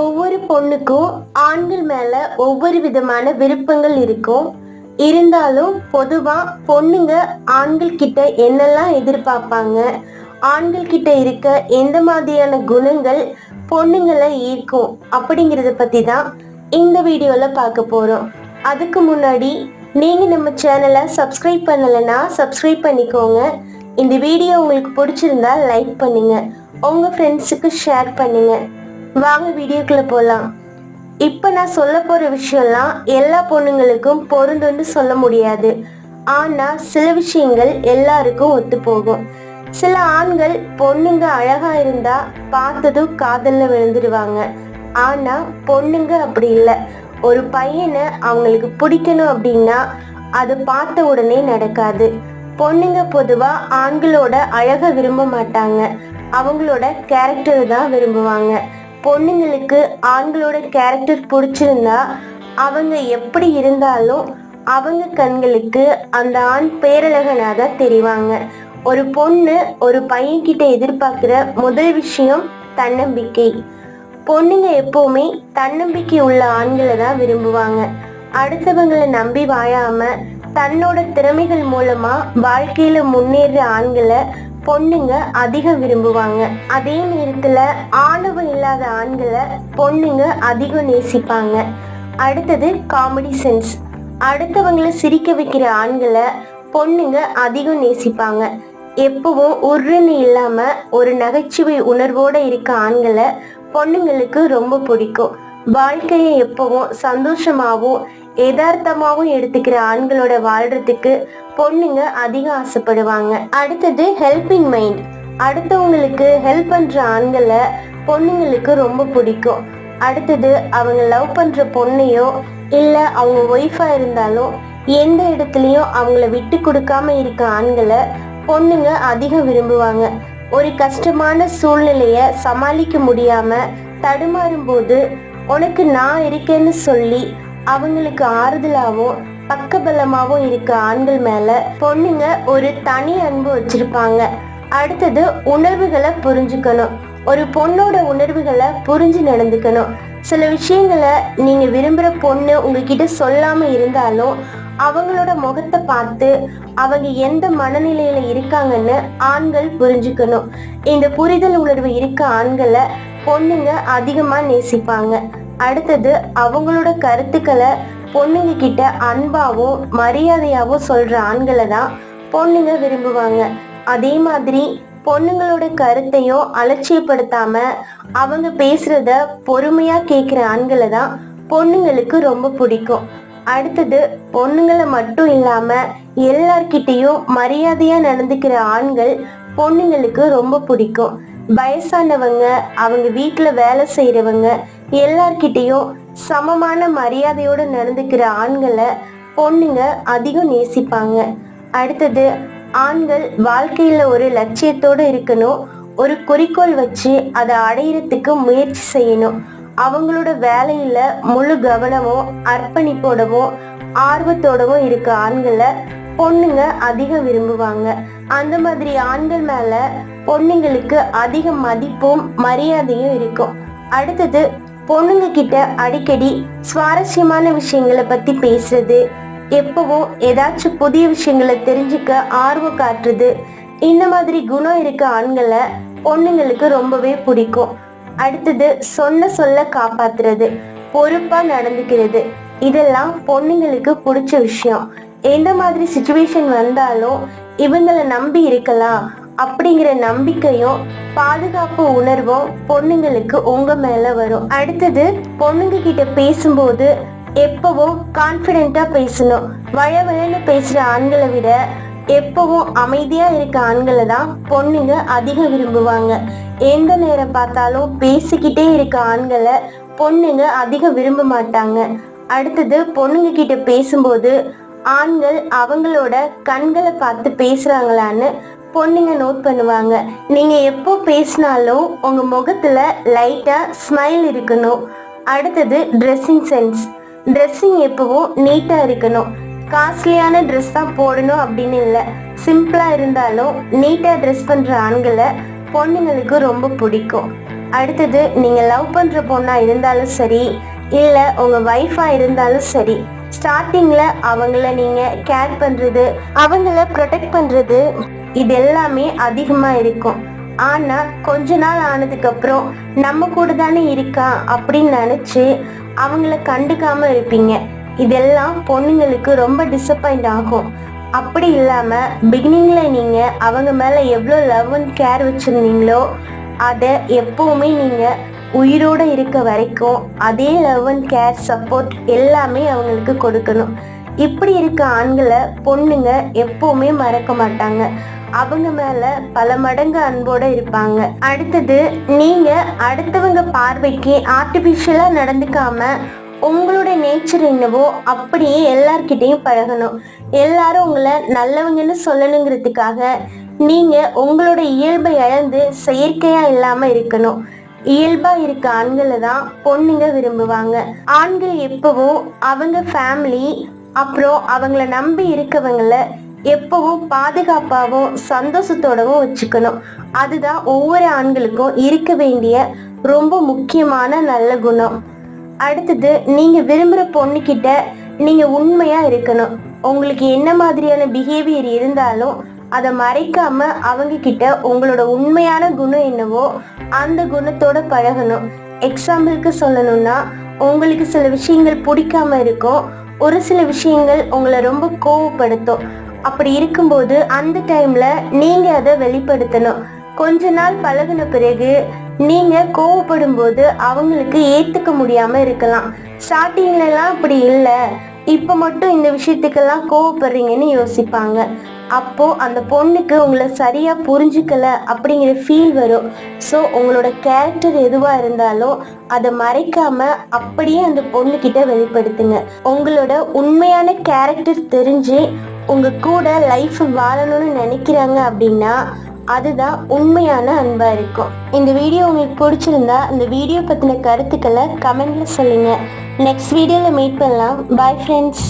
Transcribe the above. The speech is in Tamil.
ஒவ்வொரு பொண்ணுக்கும் ஆண்கள் மேல ஒவ்வொரு விதமான விருப்பங்கள் இருக்கும் இருந்தாலும் பொதுவா பொண்ணுங்க ஆண்கள் கிட்ட என்னெல்லாம் எதிர்பார்ப்பாங்க? ஆண்கள் கிட்ட இருக்க எந்த மாதிரியான குணங்கள் பொண்ணுங்களை ஈர்க்கும்? அப்படிங்கறத பத்தி தான் இந்த வீடியோல பார்க்க போறோம். அதுக்கு முன்னாடி நீங்க நம்ம சேனலை சப்ஸ்கிரைப் பண்ணலைன்னா சப்ஸ்கிரைப் பண்ணிக்கோங்க. இந்த வீடியோ உங்களுக்கு பிடிச்சிருந்தா லைக் பண்ணுங்க. உங்க ஃப்ரெண்ட்ஸுக்கு ஷேர் பண்ணுங்க. வாங்க வீடியோக்குள்ள போலாம். இப்போ நான் சொல்ல போற விஷயம்லாம் எல்லா பொண்ணுங்களுக்கும் பொருந்துன்னு சொல்ல முடியாது. ஆனா சில விஷயங்கள் எல்லாருக்கும் ஒத்து போகும் சில ஆண்கள் பொண்ணுங்க அழகா இருந்தா பார்த்ததும் காதல்ல விழுந்துருவாங்க ஆனா பொண்ணுங்க அப்படி இல்லை. ஒரு பையனை அவங்களுக்கு பிடிக்கணும் அப்படின்னா அது பார்த்த உடனே நடக்காது. பொண்ணுங்க பொதுவா ஆண்களோட அழக விரும்ப மாட்டாங்க. அவங்களோட கேரக்டர் தான் விரும்புவாங்க. பொண்ணுங்களுக்கு ஆண்களோட கேரக்டர் பிடிச்சிருந்தா அவங்க எப்படி இருந்தாலும் அவங்க கண்களுக்கு அந்த ஆண் பேரழகனாக தான் தெரிவாங்க. ஒரு பொண்ணு ஒரு பையன் கிட்ட எதிர்பார்க்கிற முதல் விஷயம் தன்னம்பிக்கை. பொண்ணுங்க எப்பவுமே தன்னம்பிக்கை உள்ள ஆண்களை தான் விரும்புவாங்க. அடுத்தவங்களை நம்பி வாழாம தன்னோட திறமைகள் மூலமா வாழ்க்கையில முன்னேற ஆண்களை பொண்ணுங்க அதிகம் விரும்புவாங்க. அதே நேரத்துல ஆணவம் இல்லாத ஆண்களை பொண்ணுங்க அதிகம் நேசிப்பாங்க. அடுத்தது காமெடி சென்ஸ் அடுத்தவங்களை சிரிக்க வைக்கிற ஆண்களை பொண்ணுங்க அதிகம் நேசிப்பாங்க. எப்பவும் உருன்னு இல்லாம ஒரு நகைச்சுவை உணர்வோட இருக்க ஆண்களை பொண்ணுங்களுக்கு ரொம்ப பிடிக்கும். வாழ்க்கையை எப்பவும் சந்தோஷமாவும் எதார்த்தமாகவும் எடுத்துக்கிற ஆண்களோட வாழ்றதுக்கு பொண்ணுங்க அதிகம் ஆசைப்படுவாங்க. அடுத்தது ஹெல்பிங் மைண்ட் அடுத்தவங்களுக்கு ஹெல்ப் பண்ற ஆண்களை பொண்ணுங்களுக்கு ரொம்ப பிடிக்கும். அடுத்தது அவங்க லவ் பண்ற பொண்ணையோ இல்ல அவங்க ஒய்ஃபா இருந்தாலும் எந்த இடத்துலயும் அவங்கள விட்டு கொடுக்காம இருக்க ஆண்களை பொண்ணுங்க அதிகம் விரும்புவாங்க. ஒரு கஷ்டமான சூழ்நிலைய சமாளிக்க முடியாம தடுமாறும் போது உனக்கு நான் இருக்கேன்னு சொல்லி அவங்களுக்கு ஆறுதலாகவும் பக்கபலமாகவும் இருக்க ஆண்கள் மேல பொண்ணுங்க ஒரு தனி அன்பு வச்சிருப்பாங்க. அடுத்தது உணர்வுகளை புரிஞ்சுக்கணும். ஒரு பொண்ணோட உணர்வுகளை புரிஞ்சு நடந்துக்கணும். சில விஷயங்களை நீங்க விரும்புற பொண்ணு உங்ககிட்ட சொல்லாம இருந்தாலும் அவங்களோட முகத்தை பார்த்து அவங்க எந்த மனநிலையில இருக்காங்கன்னு ஆண்கள் புரிஞ்சுக்கணும். இந்த புரிதல் உணர்வு இருக்க ஆண்களை பொண்ணுங்க அதிகமா நேசிப்பாங்க. அடுத்தது அவங்களோட கருத்துக்களை பொண்ணுங்க கிட்ட அன்பாவும் மரியாதையாவும் சொல்ற ஆண்களை தான் பொண்ணுங்க விரும்புவாங்க. அதே மாதிரி பொண்ணுங்களோட கருத்தையும் அலட்சியப்படுத்தாம அவங்க பேசுறத பொறுமையா கேட்குற ஆண்களை தான் பொண்ணுங்களுக்கு ரொம்ப பிடிக்கும். அடுத்தது பொண்ணுங்களை மட்டும் இல்லாம எல்லார்கிட்டையும் மரியாதையா நடந்துக்கிற ஆண்கள் பொண்ணுங்களுக்கு ரொம்ப பிடிக்கும். வயசானவங்க அவங்க வீட்டில் வேலை செய்கிறவங்க எல்லார்கிட்டயும் சமமான மரியாதையோடு நடந்துக்கிற ஆண்களை பொண்ணுங்க அதிகம் நேசிப்பாங்க. அடுத்தது ஆண்கள் வாழ்க்கையில் ஒரு லட்சியத்தோட இருக்கணும். ஒரு குறிக்கோள் வச்சு அதை அடையிறதுக்கு முயற்சி செய்யணும். அவங்களோட வேலையில முழு கவனமும் அர்ப்பணிப்போடவும் ஆர்வத்தோடவும் இருக்க ஆண்களை பொண்ணுங்க அதிகம் விரும்புவாங்க. அந்த மாதிரி ஆண்கள் மேல பொண்ணுங்களுக்கு அதிக மதிப்பும் மரியாதையும் இருக்கும். அடுத்தது பொண்ணுங்க கிட்ட அடிக்கடி சுவாரஸ்யமான விஷயங்களை பத்தி பேசுறது எப்பவும் ஏதாச்சும் புதிய விஷயங்களை தெரிஞ்சுக்க ஆர்வம் காட்டுறது இந்த மாதிரி குணம் இருக்க ஆண்களை பொண்ணுங்களுக்கு ரொம்பவே பிடிக்கும். அடுத்தது சொன்ன சொல்ல காப்பாத்துறது பொறுப்பா நடந்துக்கிறது. இதெல்லாம் பொண்ணுங்களுக்கு பிடிச்ச விஷயம். எந்த மாதிரி சுச்சுவேஷன் வந்தாலும் இவங்களை நம்பி இருக்கலாம். அப்படிங்கிற நம்பிக்கையும் பாதுகாப்பு உணர்வும் பொண்ணுங்களுக்கு உங்க மேல வரும். அடுத்தது பொண்ணுங்க கிட்ட பேசும்போது எப்பவும் கான்பிடென்ட்டா பேசணும். வழவழன்னு பேசுற ஆண்களை விட எப்பவும் அமைதியா இருக்க ஆண்களை தான் பொண்ணுங்க அதிகம் விரும்புவாங்க. எந்த நேரம் பார்த்தாலும் பேசிக்கிட்டே இருக்க ஆண்களை பொண்ணுங்க அதிகம் விரும்ப மாட்டாங்க. அடுத்தது பொண்ணுங்க கிட்ட பேசும்போது ஆண்கள் அவங்களோட கண்களை பார்த்து பேசுறாங்களான்னு பொண்ணுங்க நோட் பண்ணுவாங்க. நீங்க எப்போ பேசினாலும் உங்க முகத்துல லைட்டா ஸ்மைல் இருக்கணும். அடுத்தது ட்ரெஸ்ஸிங் சென்ஸ் ட்ரெஸ்ஸிங் எப்பவும் நீட்டா இருக்கணும். காஸ்ட்லியான ட்ரெஸ் தான் போடணும் அப்படின்னு இல்லை. சிம்பிளா இருந்தாலும் நீட்டா ட்ரெஸ் பண்ற ஆண்களை பொண்ணுங்களுக்கு ரொம்ப பிடிக்கும். அடுத்தது நீங்கள் லவ் பண்ணுற பொண்ணா இருந்தாலும் சரி இல்லை உங்கள் ஒய்ஃபாக இருந்தாலும் சரி ஸ்டார்டிங்கில் அவங்கள நீங்கள் கேர் பண்ணுறது அவங்கள ப்ரொடெக்ட் பண்ணுறது இது எல்லாமே அதிகமாக இருக்கும். ஆனால் கொஞ்ச நாள் ஆனதுக்கப்புறம் நம்ம கூட தானே இருக்கா அப்படின்னு நினச்சி அவங்கள கண்டுக்காம இருப்பீங்க. இதெல்லாம் பொண்ணுங்களுக்கு ரொம்ப டிசப்பாயிண்ட் ஆகும். அப்படி இல்லாமல் பிகினிங்கில் நீங்கள் அவங்க மேலே எவ்வளோ லவ் அண்ட் கேர் வச்சுருந்தீங்களோ அதை எப்போவுமே நீங்கள் உயிரோடு இருக்க வரைக்கும் அதே லவ் அண்ட் கேர் சப்போர்ட் எல்லாமே அவங்களுக்கு கொடுக்கணும். இப்படி இருக்க ஆண்களை பொண்ணுங்க எப்பவுமே மறக்க மாட்டாங்க. அவங்க மேல பல மடங்கு அன்போட இருப்பாங்க. அடுத்தது நீங்க அடுத்தவங்க பார்வைக்கு ஆர்டிபிஷியலா நடந்துக்காம உங்களோட நேச்சர் என்னவோ அப்படியே எல்லார்கிட்டையும் பழகணும். எல்லாரும் உங்களை நல்லவங்கன்னு சொல்லணுங்கிறதுக்காக நீங்க உங்களோட இயல்பை இழந்து செயற்கையா இல்லாம இருக்கணும். இயல்பா இருக்க ஆண்களை தான் பொண்ணுங்க விரும்புவாங்க. ஆண்கள் எப்பவும் அவங்க ஃபேமிலி அப்புறம் அவங்கள நம்பி இருக்கவங்கள எப்பவும் பாதுகாப்பாகவும் சந்தோஷத்தோடவும் வச்சுக்கணும். அதுதான் ஒவ்வொரு ஆண்களுக்கும் இருக்க வேண்டிய ரொம்ப முக்கியமான நல்ல குணம். அடுத்தது நீங்க விரும்புகிற பொண்ணுக்கிட்ட நீங்க உண்மையா இருக்கணும். உங்களுக்கு என்ன மாதிரியான பிஹேவியர் இருந்தாலும் அதை மறைக்காம அவங்க கிட்ட உங்களோட உண்மையான குணம் என்னவோ அந்த குணத்தோட பழகணும். எக்ஸாம்பிளுக்கு சொல்லணும்னா உங்களுக்கு சில விஷயங்கள் பிடிக்காம இருக்கும். ஒரு சில விஷயங்கள் உங்களை ரொம்ப கோவப்படுத்தும். அப்படி இருக்கும்போது அந்த டைம்ல நீங்க அதை வெளிப்படுத்தணும். கொஞ்ச நாள் பழகுன பிறகு நீங்க கோவப்படும் போது அவங்களுக்கு ஏத்துக்க முடியாம இருக்கலாம். ஸ்டார்டிங்ல எல்லாம் அப்படி இல்லை. இப்போ மட்டும் இந்த விஷயத்துக்கெல்லாம் கோவப்படுறீங்கன்னு யோசிப்பாங்க. அப்போ அந்த பொண்ணுக்கு உங்களை சரியா புரிஞ்சுக்கல அப்படிங்கிற ஃபீல் வரும். ஸோ உங்களோட கேரக்டர் எதுவா இருந்தாலும் அதை மறைக்காம அப்படியே அந்த பொண்ணுக்கிட்ட வெளிப்படுத்துங்க. உங்களோட உண்மையான கேரக்டர் தெரிஞ்சு உங்க கூட லைஃப் வாழணும்னு நினைக்கிறாங்க அப்படின்னா அதுதான் உண்மையான அன்பா இருக்கும். இந்த வீடியோ உங்களுக்கு பிடிச்சிருந்தா இந்த வீடியோ பத்தின கருத்துக்களை கமெண்ட்ல சொல்லுங்க. நெக்ஸ்ட் வீடியோவில் மீட் பண்ணலாம். Bye friends